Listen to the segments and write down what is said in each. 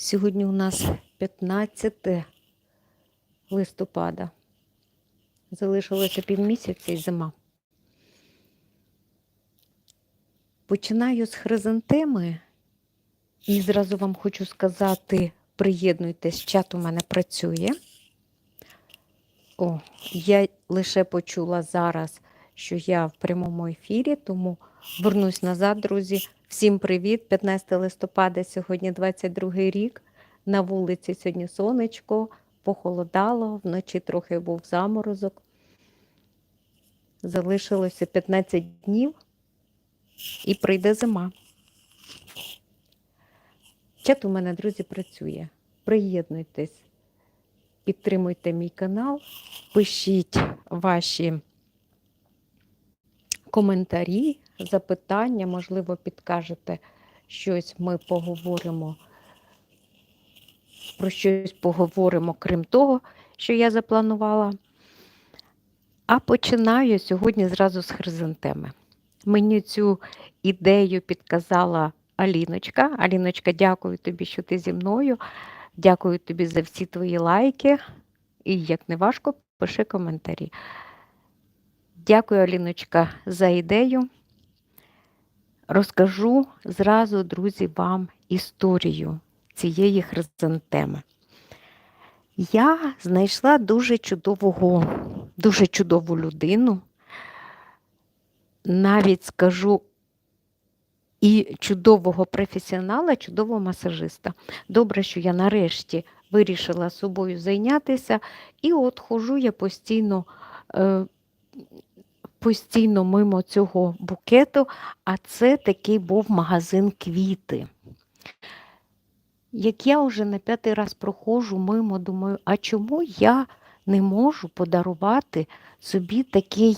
Сьогодні у нас 15 листопада. Залишилося півмісяця і зима. Починаю з хризантеми і зразу вам хочу сказати: приєднуйтесь, чат у мене працює. О, я лише почула зараз, що я в прямому ефірі, тому вернусь назад, друзі. Всім привіт! 15 листопада, сьогодні 22 рік. На вулиці сьогодні сонечко, похолодало, вночі трохи був заморозок. Залишилося 15 днів і прийде зима. Чат у мене, друзі, працює. Приєднуйтесь, підтримуйте мій канал, пишіть ваші коментарі, запитання, можливо, підкажете щось, ми поговоримо. Про щось поговоримо, крім того, що я запланувала. А починаю сьогодні зразу з хризантеми. Мені цю ідею підказала Аліночка. Аліночка, дякую тобі, що ти зі мною. Дякую тобі за всі твої лайки. І як не важко, пиши коментарі. Дякую, Аліночка, за ідею. Розкажу зразу, друзі, вам історію цієї хризантеми. Я знайшла дуже чудового, дуже чудову людину. Навіть скажу і чудового професіонала, чудового масажиста. Добре, що я нарешті вирішила собою зайнятися, і от хожу я постійно. Е, Постійно мимо цього букету, а це такий був магазин квіти. Як я вже на п'ятий раз проходжу мимо, думаю, а чому я не можу подарувати собі такий,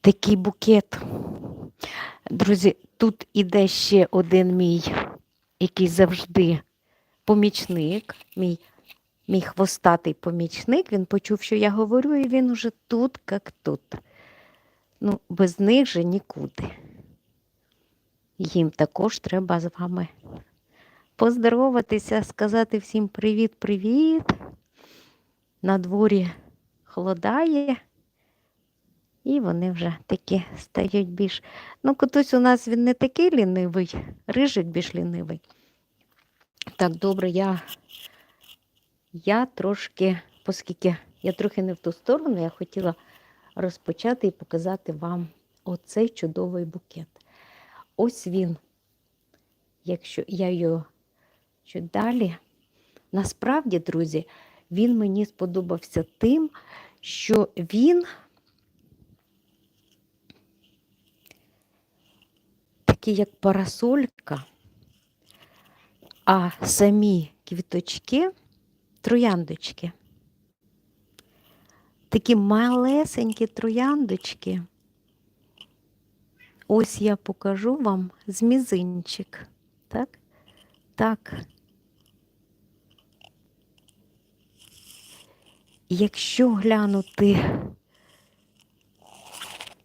такий букет? Друзі, тут іде ще один мій, який завжди помічник, мій мій хвостатий помічник, він почув, що я говорю, і він уже тут, як тут. Ну, без них же нікуди. Їм також треба з вами поздороватися, сказати всім привіт-привіт. На дворі холодає, і вони вже такі стають більш. Ну, котусь у нас він не такий лінивий, рижик більш лінивий. Так, добре, я я трошки, оскільки я трохи не в ту сторону, я хотіла розпочати і показати вам оцей чудовий букет. Ось він, якщо я його далі. Насправді, друзі, він мені сподобався тим, що він такий, як парасолька, а самі квіточки трояндочки. Такі малесенькі трояндочки. Ось я покажу вам з мізинчик. Так? Так. Якщо глянути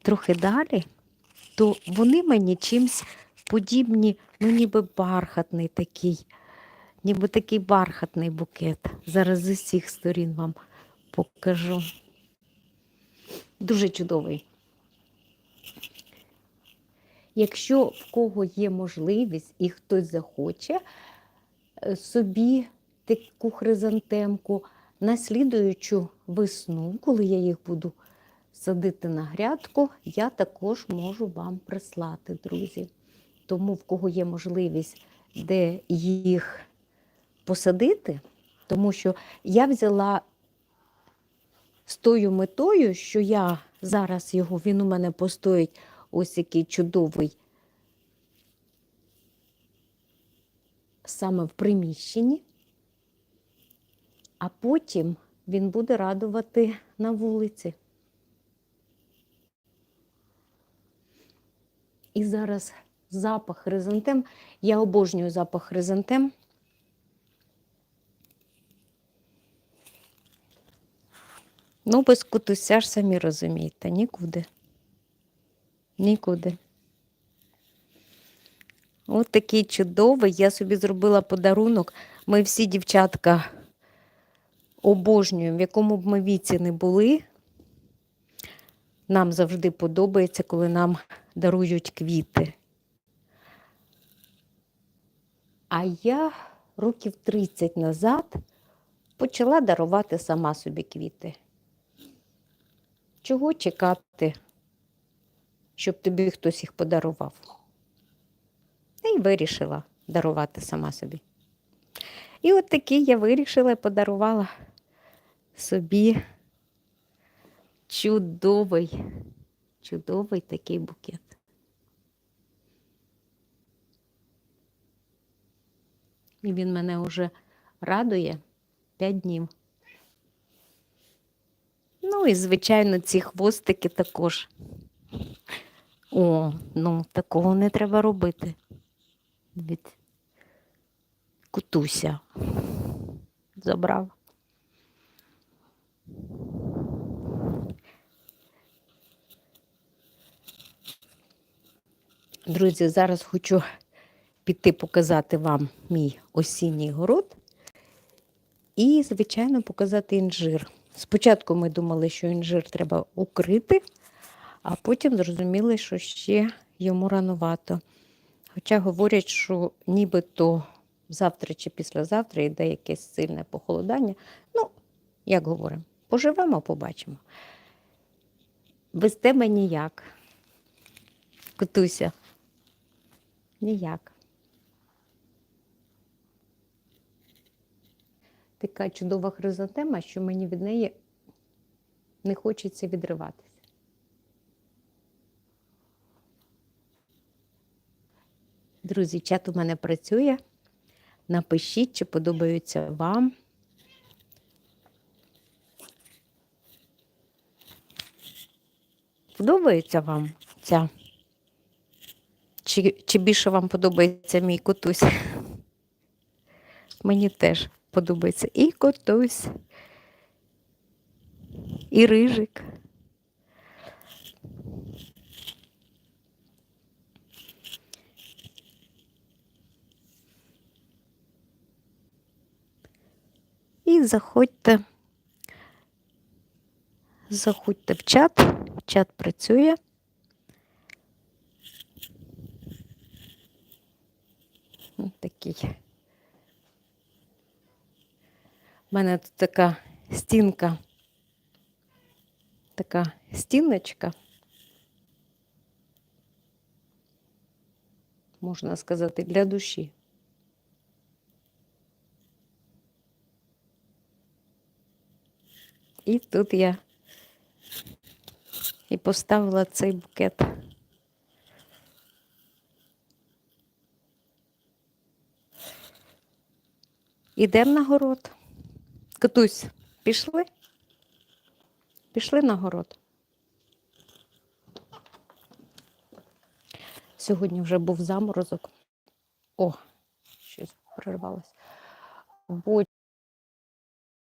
трохи далі, то вони мені чимсь подібні, ну ніби бархатний такий ніби такий бархатний букет. Зараз з усіх сторін вам покажу. Дуже чудовий. Якщо в кого є можливість і хтось захоче е, собі таку хризантемку, наслідуючу весну, коли я їх буду садити на грядку, я також можу вам прислати, друзі. Тому в кого є можливість, де їх посадити, тому що я взяла з тою метою, що я зараз його, він у мене постоїть ось який чудовий саме в приміщенні, а потім він буде радувати на вулиці. І зараз запах хризантем. Я обожнюю запах хризантем. Ну, без кутуся ж самі розумієте, нікуди. Нікуди. От такий чудовий. Я собі зробила подарунок. Ми всі дівчатка обожнюємо, в якому б ми віці не були. Нам завжди подобається, коли нам дарують квіти. А я років 30 назад почала дарувати сама собі квіти. Чого чекати, щоб тобі хтось їх подарував? І вирішила дарувати сама собі. І от такий я вирішила і подарувала собі чудовий, чудовий такий букет. І він мене вже радує 5 днів. Ну і, звичайно, ці хвостики також. О, ну такого не треба робити. Від кутуся забрав. Друзі, зараз хочу піти показати вам мій осінній город і, звичайно, показати інжир. Спочатку ми думали, що інжир треба укрити, а потім зрозуміли, що ще йому ранувато. Хоча говорять, що нібито завтра чи післязавтра йде якесь сильне похолодання. Ну, як говоримо, поживемо, побачимо. Без тебе ніяк. Котуся. Ніяк. Така чудова хризантема, що мені від неї не хочеться відриватися. Друзі, чат у мене працює. Напишіть, чи подобаються вам. Подобається вам ця? Чи, чи більше вам подобається мій котусь? Мені теж подобається і котусь, і рижик. І заходьте, заходьте в чат, чат працює. Такий. У мене тут така стінка, така стіночка. Можна сказати, для душі. І тут я і поставила цей букет. Ідемо на город. Катусь, пішли? Пішли на город. Сьогодні вже був заморозок. О, щось прорвалось. Бо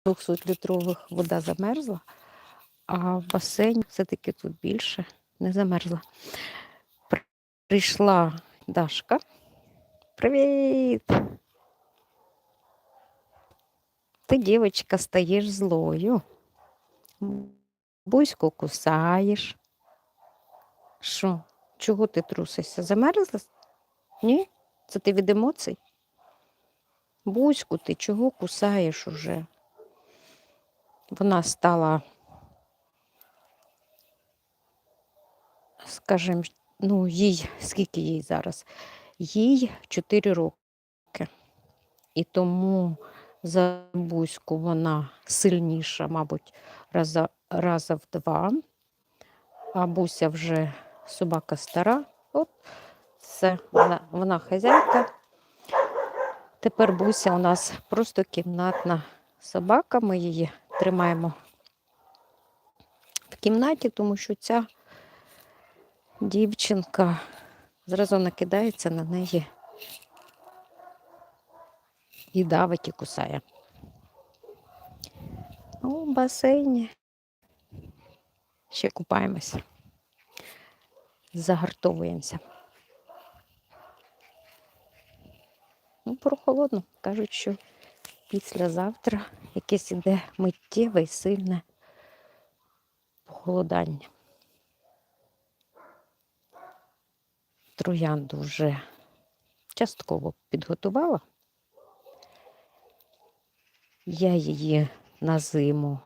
200-літрових вода замерзла, а в басейні все-таки тут більше не замерзла. Прийшла Дашка. Привіт! Ти, дівчинка, стаєш злою. Буську кусаєш. Що? Чого ти трусишся? Замерзла? Ні? Це ти від емоцій? Буську, ти чого кусаєш уже? Вона стала, скажімо, ну, їй, скільки їй зараз? Їй 4 роки. І тому за Буську вона сильніша, мабуть, раза, раза в два. А Буся вже собака стара. От, все, вона, вона хазяйка. Тепер Буся у нас просто кімнатна собака. Ми її тримаємо в кімнаті, тому що ця дівчинка зразу накидається на неї і давить і кусає. У басейні ще купаємося, загартовуємося. Ну, прохолодно. Кажуть, що післязавтра якесь іде миттєве і сильне похолодання. Троянду вже частково підготувала. Я її на зиму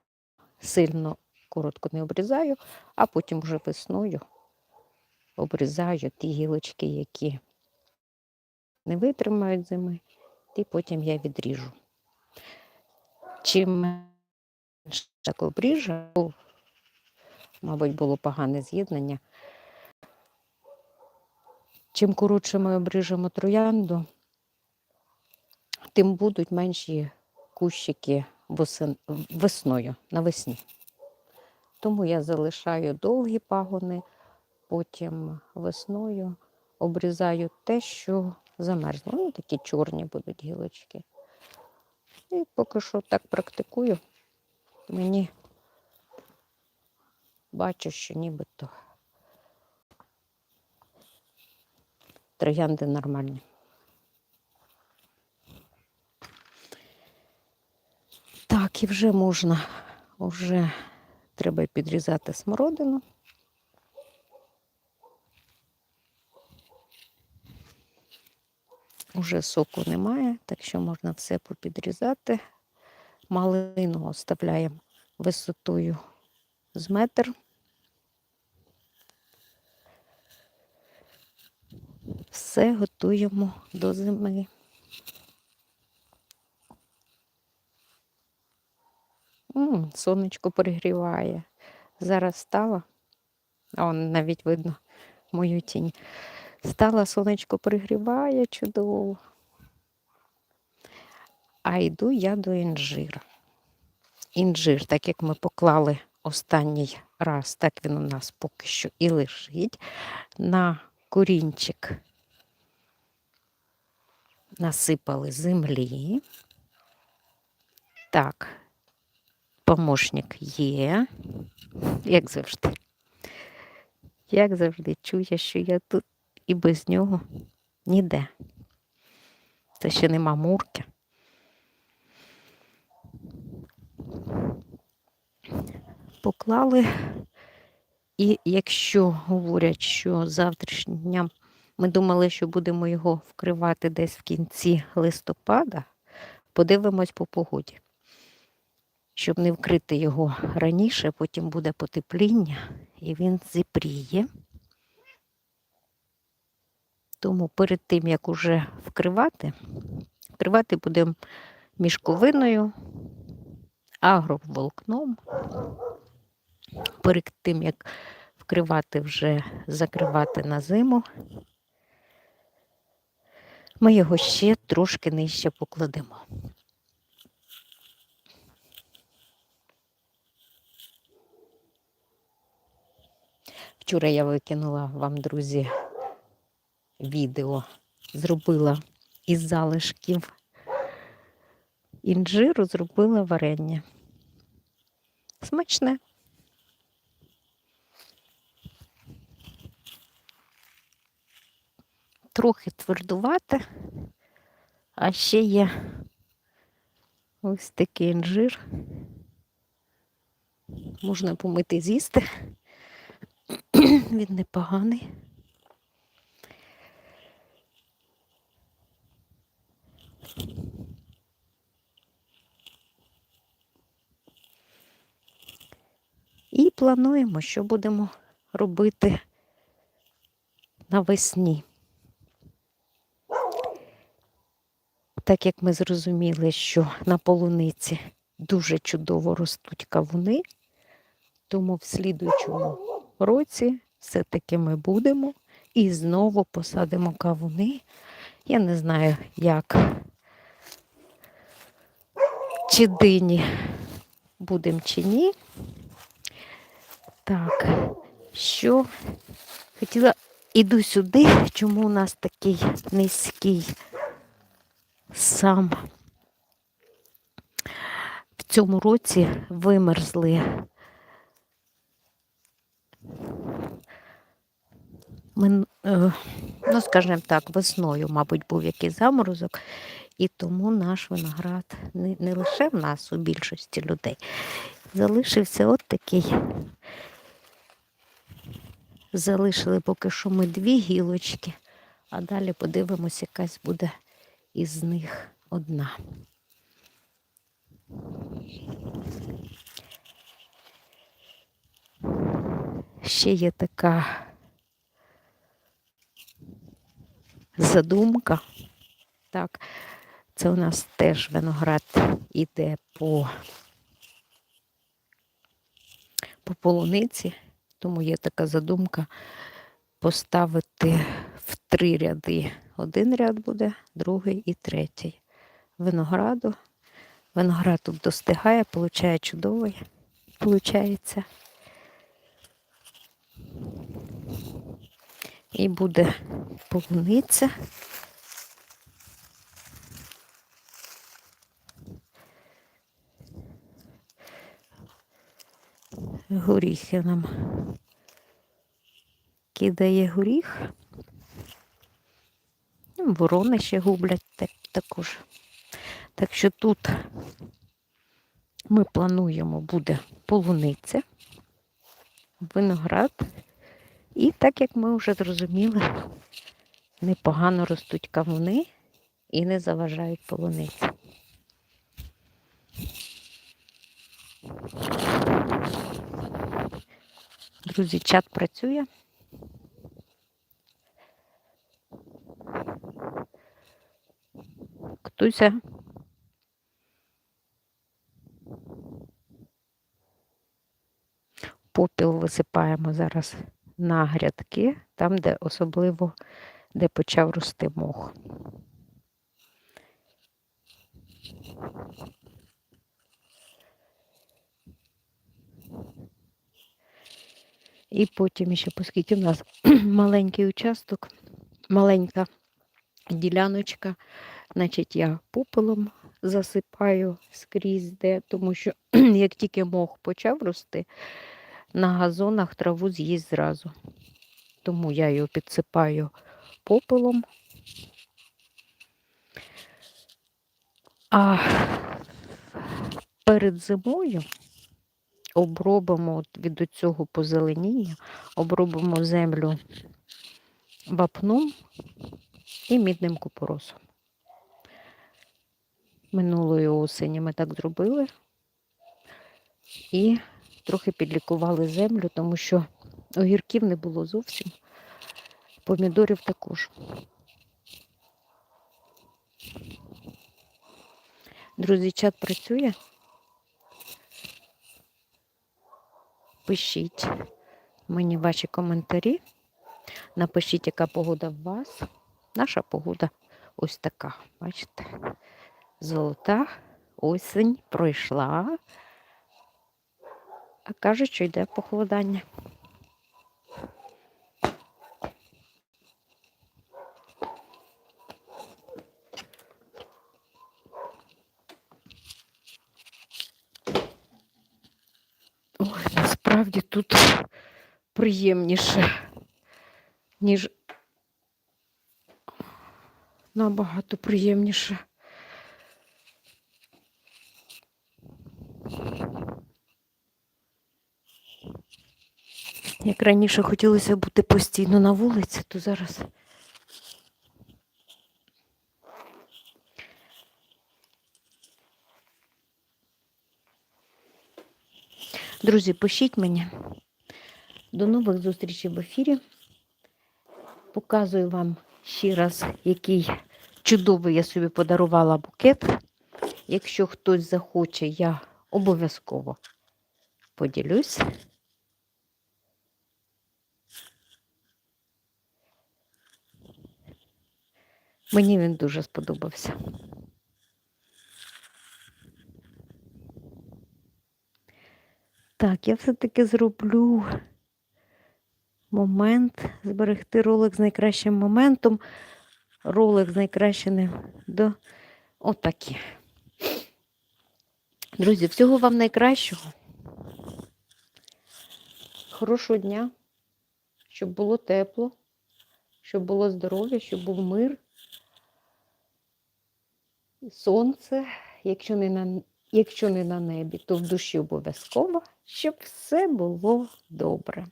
сильно коротко не обрізаю, а потім вже весною обрізаю ті гілочки, які не витримають зими, і потім я відріжу. Чим менше так обріжу, мабуть, було погане з'єднання. Чим коротше ми обріжемо троянду, тим будуть менші кущики восен- весною, навесні. Тому я залишаю довгі пагони, потім весною обрізаю те, що замерзло. Ну, такі чорні будуть гілочки. І поки що так практикую. Мені бачу, що нібито троянди нормальні. Так, і вже можна, вже треба підрізати смородину. Уже соку немає, так що можна все попідрізати. Малину оставляємо висотою з метр. Все готуємо до зими. М, сонечко перегріває. Зараз стала, он навіть видно мою тінь. Стала сонечко пригріває чудово. А йду я до інжира. Інжир, так як ми поклали останній раз, так він у нас поки що і лежить на корінчик. Насипали землі. Так, помощник є, як завжди. Як завжди чує, що я тут і без нього ніде. Це ще нема мурки. Поклали, і якщо говорять, що завтрашнім ми думали, що будемо його вкривати десь в кінці листопада, подивимось по погоді. Щоб не вкрити його раніше, потім буде потепління і він зіпріє. Тому перед тим, як уже вкривати, вкривати будемо мішковиною, агроволокном. Перед тим, як вкривати вже закривати на зиму, ми його ще трошки нижче покладемо. Вчора я викинула вам, друзі, відео, зробила із залишків інжиру, зробила варення. Смачне. Трохи твердувате, а ще є ось такий інжир. Можна помити з'їсти. Він непоганий. І плануємо, що будемо робити навесні. Так як ми зрозуміли, що на полуниці дуже чудово ростуть кавуни, тому в слідуючому році все-таки ми будемо і знову посадимо кавуни. Я не знаю, як чи дині будемо чи ні. Так, що хотіла іду сюди, чому у нас такий низький сам в цьому році вимерзли Мин, е, ну, скажімо так, весною, мабуть, був якийсь заморозок, і тому наш виноград не, не лише в нас, у більшості людей, залишився от такий. Залишили поки що ми дві гілочки, а далі подивимось, якась буде із них одна. Ще є така задумка. Так, це у нас теж виноград іде по, по полуниці, тому є така задумка поставити в три ряди. Один ряд буде, другий і третій. Винограду. Виноград тут достигає, получає чудовий, получається. І буде полуниця. Горіхи нам кидає горіх. Ворони ще гублять так- також. Так що тут ми плануємо буде полуниця, виноград. І так як ми вже зрозуміли, непогано ростуть кавуни і не заважають полуниці. Друзі, чат працює. Ктуся. Попіл висипаємо зараз на грядки, там, де особливо де почав рости мох. І потім ще, оскільки у нас маленький участок, маленька діляночка, значить я попелом засипаю скрізь де, тому що як тільки мох почав рости, на газонах траву з'їсть зразу. Тому я його підсипаю попелом. А перед зимою обробимо від цього позеленіння, обробимо землю вапном і мідним купоросом. Минулої осені ми так зробили і трохи підлікували землю, тому що огірків не було зовсім, помідорів також. Друзі, чат працює. Пишіть мені ваші коментарі. Напишіть, яка погода в вас. Наша погода ось така. Бачите? Золота осінь пройшла, а кажуть, що йде похолодання. Насправді тут приємніше, ніж набагато приємніше. Як раніше хотілося бути постійно на вулиці, то зараз. Друзі, пишіть мені. До нових зустрічей в ефірі. Показую вам ще раз, який чудовий я собі подарувала букет. Якщо хтось захоче, я обов'язково поділюсь. Мені він дуже сподобався. Так, я все-таки зроблю момент, зберегти ролик з найкращим моментом. Ролик з найкращим до отакі. Друзі, всього вам найкращого. Хорошого дня, щоб було тепло, щоб було здоров'я, щоб був мир, сонце, якщо не на, якщо не на небі, то в душі обов'язково, щоб все було добре.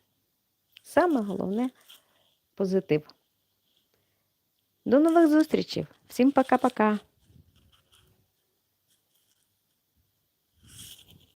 Саме головне позитив. До нових зустрічей. Всім пока-пока.